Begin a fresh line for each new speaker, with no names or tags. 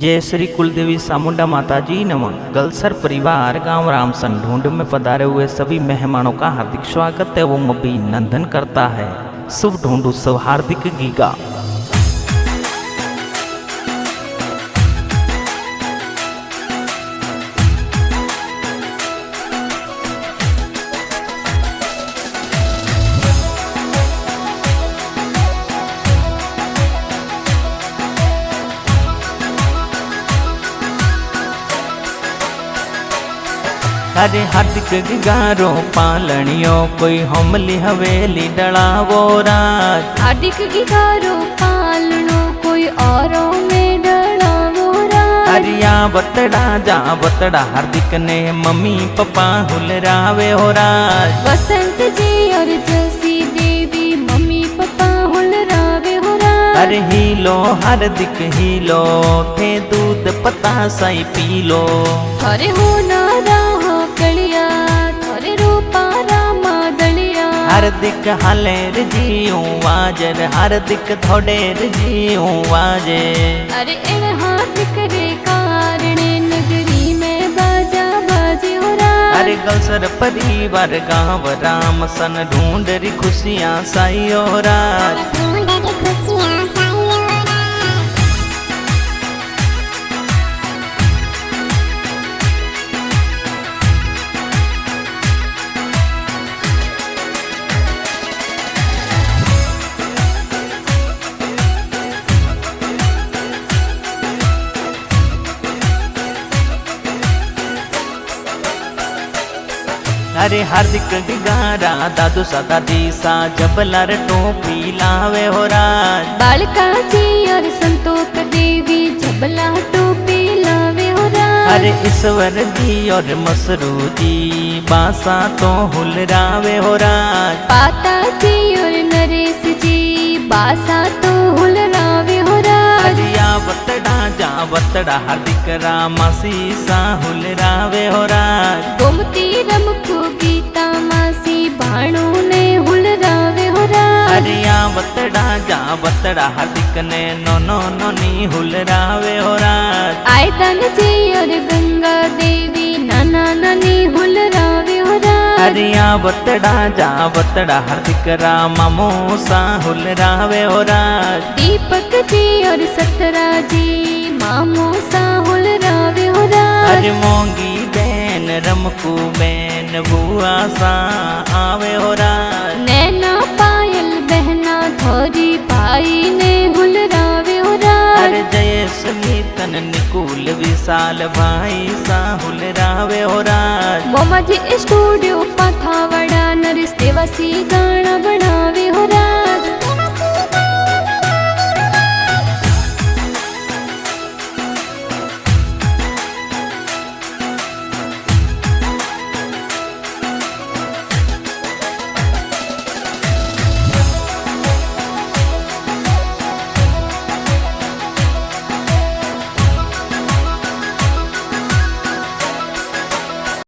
जय श्री कुलदेवी सामुंडा माता जी नमः। गलसर परिवार, गाँव रामसन ढूंढ में पधारे हुए सभी मेहमानों का हार्दिक स्वागत एवं अभिनंदन करता है। शुभ ढूंढ उत्सव हार्दिक गीगा। અરે હાટક ગારો પાલણીઓ કોઈ હમલી હવેલી ડળાવો રાત
હાટક ગારો પાલણો કોઈ ઓરો મે ડળાવો રાત
અરિયા વતડા જા વતડા હાર્દિક ને મમ્મી પપ્પા હુલરાવે હો
રાત વસંતજી ઓર જસી દેવી મમ્મી પપ્પા હુલરાવે હો રાત
અરે હીલો હાર્દિક હીલો થે દૂધ પતા સાઈ પીલો.
અરે
હું হার্দিক হালের জিও আজের হার্দিক ধোডের জিও
আজে আরে এর হার্দিক রে কারণে নগরী মে বাজা বাজিও রা
अरे गलसर परिवार गांव राम सन ढूंढ री खुशियां साई और राज अरे हार्दिक गारा दादू सदा दीसा जब जबलर टोपी लावे हो राज।
बालकाजी और संतोष देवी जबला टोपी लावे हो राज।
अरे ईश्वर जी और मसरू जी बासा तो हुलरावे हो राज।
વતડા હાર દીકરા માસી
સાહુલ રાવે હો રાજ. ગોમતી રમખુ ગીતા માસી ભાણુ ને
હુલ રાવે હો રાજ. અરે આ વતડા જા વતડા
હાર દીકને નો નો નો ની હુલ રાવે હો રાજ. આય તન જી
અર ગંગા દેવી નાના નાની હુલ રાવે હો રાજ. અરે
આ વતડા જા વતડા હાર દીકરા સાહુલ રાવે હો રાજ.
दीपक जी और सतरा जी मामो सा हुलरावे हो राज
अरे मोंगी बैन रमकू बैन बुआ सा आवे हो राज
नैना पायल बहना धोरी भाई ने हुलरावे हो राज
अरे जय सनीतन निकुल विशाल भाई सा हुलरावे हो राज
मोमाजी स्टूडियो पाथावड़ा नरेश